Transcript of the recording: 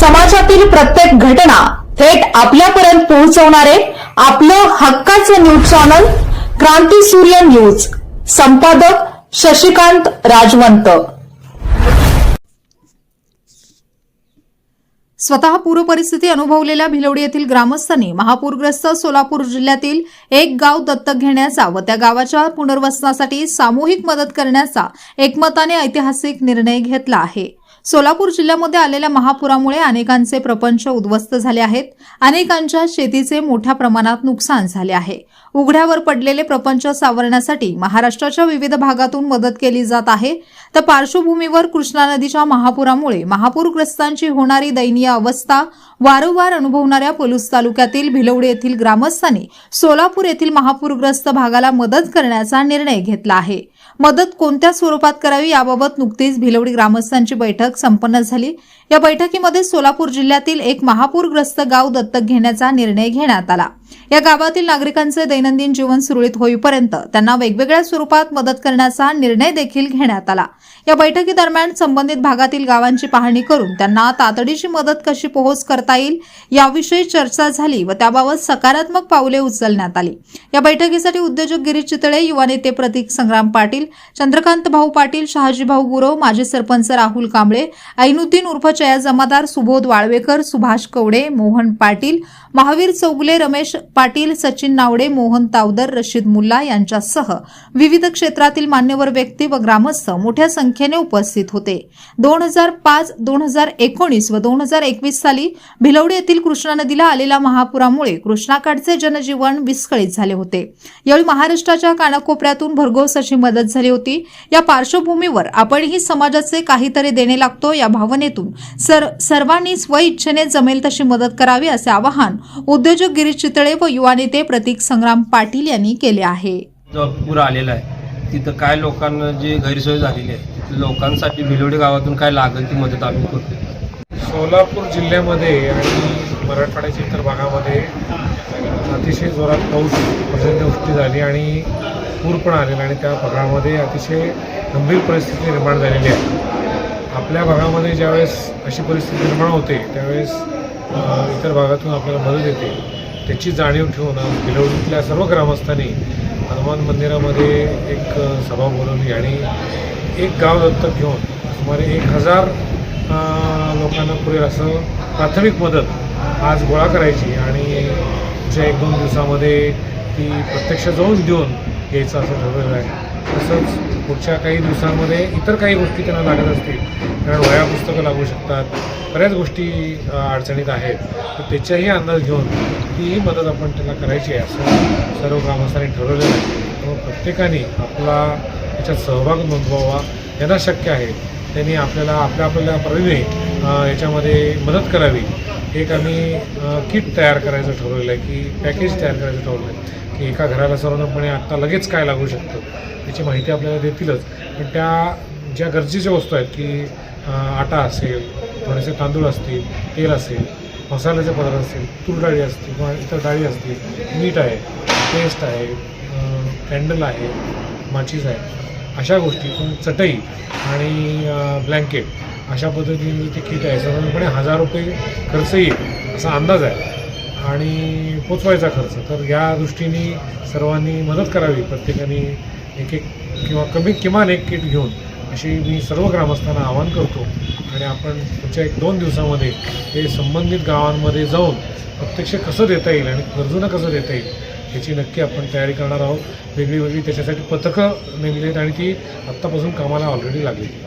समाजातील प्रत्येक घटना थेट आपल्यापर्यंत पोहोचवणारे आपलं हक्काचं न्यूज चॅनल क्रांती सूर्य न्यूज. संपादक शशिकांत राजवंत. स्वतः पूरपरिस्थिती अनुभवलेल्या भिलवडी येथील ग्रामस्थांनी महापूरग्रस्त सोलापूर जिल्ह्यातील एक गाव दत्तक घेण्याचा व त्या गावाच्या पुनर्वसनासाठी सामूहिक मदत करण्याचा एकमताने ऐतिहासिक निर्णय घेतला आहे. सोलापूर जिल्ह्यामध्ये आलेल्या महापुरामुळे अनेकांचे प्रपंच उद्ध्वस्त झाले आहेत. अनेकांच्या शेतीचे मोठ्या प्रमाणात नुकसान झाले आहे. उघड्यावर पडलेले प्रपंच सावरण्यासाठी महाराष्ट्राच्या विविध भागातून मदत केली जात आहे. तर पार्श्वभूमीवर कृष्णा नदीच्या महापुरामुळे महापूरग्रस्तांची होणारी दयनीय अवस्था वारंवार अनुभवणाऱ्या पलूस तालुक्यातील भिलवडी येथील ग्रामस्थांनी सोलापूर येथील महापूरग्रस्त भागाला मदत करण्याचा निर्णय घेतला आहे. मदत कोणत्या स्वरूपात करावी याबाबत नुकतीच भिलवडी ग्रामस्थांची बैठक संपन्न झाली. या बैठकीमध्ये सोलापूर जिल्ह्यातील एक महापूरग्रस्त गाव दत्तक घेण्याचा निर्णय घेण्यात आला. या गावातील नागरिकांचे दैनंदिन जीवन सुरळीत होईपर्यंत त्यांना वेगवेगळ्या स्वरूपात मदत करण्याचा निर्णय देखील घेण्यात आला. या बैठकीदरम्यान संबंधित भागातील गावांची पाहणी करून त्यांना तातडीची मदत कशी पोहोच करता येईल याविषयी चर्चा झाली व त्याबाबत सकारात्मक पावले उचलण्यात आली. या बैठकीसाठी उद्योजक गिरीश चितळे युवा नेते प्रतीक संग्राम पाटील चंद्रकांत भाऊ पाटील शहाजी भाऊ गुरव माजी सरपंच राहुल कांबळे ऐनुद्दीन उर्फ चया जमादार सुबोध वाळवेकर सुभाष कवडे मोहन पाटील महावीर चौगुले रमेश पाटील सचिन नावडे मोहन तावदर रशीद मुल्ला यांच्यासह विविध क्षेत्रातील मान्यवर व्यक्ती व ग्रामस्थ मोठ्या संख्येने उपस्थित होते. दोन हजार पाच दोन हजार एकोणीस व दोन हजार एकवीस साली भिलवडी येथील कृष्णा नदीला आलेल्या महापुरामुळे कृष्णाकाठचे जनजीवन विस्कळीत झाले होते. यावेळी महाराष्ट्राच्या कानाकोपऱ्यातून भरघोस अशी मदत झाली होती. या पार्श्वभूमीवर आपणही समाजाचे काहीतरी देणे लागतो या भावनेतून सर सर्वांनी स्वइच्छेने जमेल तशी मदत करावी असे आवाहन उद्योजक गिरीश चितळे व युवा नेते प्रतीक संग्राम पाटील यांनी केले आहे. जो पूर आलेला आहे. तिथं काय लोकांना जी गैरसोय झालेली आहे तिथं लोकांसाठी भिलवडी गावातून काय लागेल ती मदत आम्ही करतो सोलापूर जिल्ह्यामध्ये आणि मराठवाड्याच्या इतर भागामध्ये अतिशय जोरात पाऊस पर्जन्यवृष्टी झाली आणि पूर पण आलेला आणि त्या भागामध्ये अतिशय गंभीर परिस्थिती निर्माण झालेली आहे. आपल्या भागामध्ये ज्यावेळेस अशी परिस्थिती निर्माण होते त्यावेळेस इतर भागातून आपल्याला मदत येते. त्याची जाणीव ठेवून आज भिलवडीतल्या सर्व ग्रामस्थांनी हनुमान मंदिरामध्ये एक सभा बोलवली आणि एक गाव दत्तक घेऊन सुमारे एक हजार लोकांना पुरेल असं प्राथमिक मदत आज गोळा करायची आणि पुढच्या एक दोन दिवसामध्ये ती प्रत्यक्ष जाऊन देऊन यायचं असं ठरवलेलं आहे. तसंच पुढच्या काही दिवसांमध्ये इतर काही गोष्टी त्यांना लागत असतील कारण वया पुस्तकं लागू शकतात. बऱ्याच गोष्टी अडचणीत आहेत. तर त्याच्याही अंदाज घेऊन तीही मदत आपण त्यांना करायची आहे असं सर्व ग्रामस्थांनी ठरवलेलं आहे. त्यामुळे प्रत्येकाने आपला याच्यात सहभाग नोंदवावा. यांना शक्य आहे त्यांनी आपल्याला आपल्या आपल्याला परीने याच्यामध्ये मदत करावी. एक आम्ही किट तयार करायचं ठरवलेलं आहे की पॅकेज तयार करायचं ठरवलं आहे की एका घराला सर्वसाधारणपणे आत्ता लगेच काय लागू शकतं याची माहिती आपल्याला देतीलच. पण त्या ज्या गरजेच्या वस्तू आहेत की आटा असेल थोडेसे तांदूळ असतील तेल असेल मसाल्याचे पदार्थ असतील तूर डाळी असतील किंवा इतर डाळी असतील मीठ आहे पेस्ट आहे कॅन्डल आहे माचीस आहे अशा गोष्टी पण चटई आणि ब्लँकेट अशा पद्धतीने ते किट आहे. साधारणपणे हजार रुपये खर्च येईल असा अंदाज आहे. आणि पोचवायचा खर्च. तर या दृष्टीने सर्वांनी मदत करावी. प्रत्येकाने एक एक किंवा कमी किमान एक किट घेऊन अशी मी सर्व ग्रामस्थांना आवाहन करतो. आणि आपण पुढच्या एक दोन दिवसामध्ये हे संबंधित गावांमध्ये जाऊन प्रत्यक्ष कसं देता येईल आणि गरजूनं कसं देता येईल याची नक्की आपण तयारी करणार आहोत. वेगळी वेगळी त्याच्यासाठी पथकं नेमली आहेत आणि ती आत्तापासून कामाला ऑलरेडी लागलेली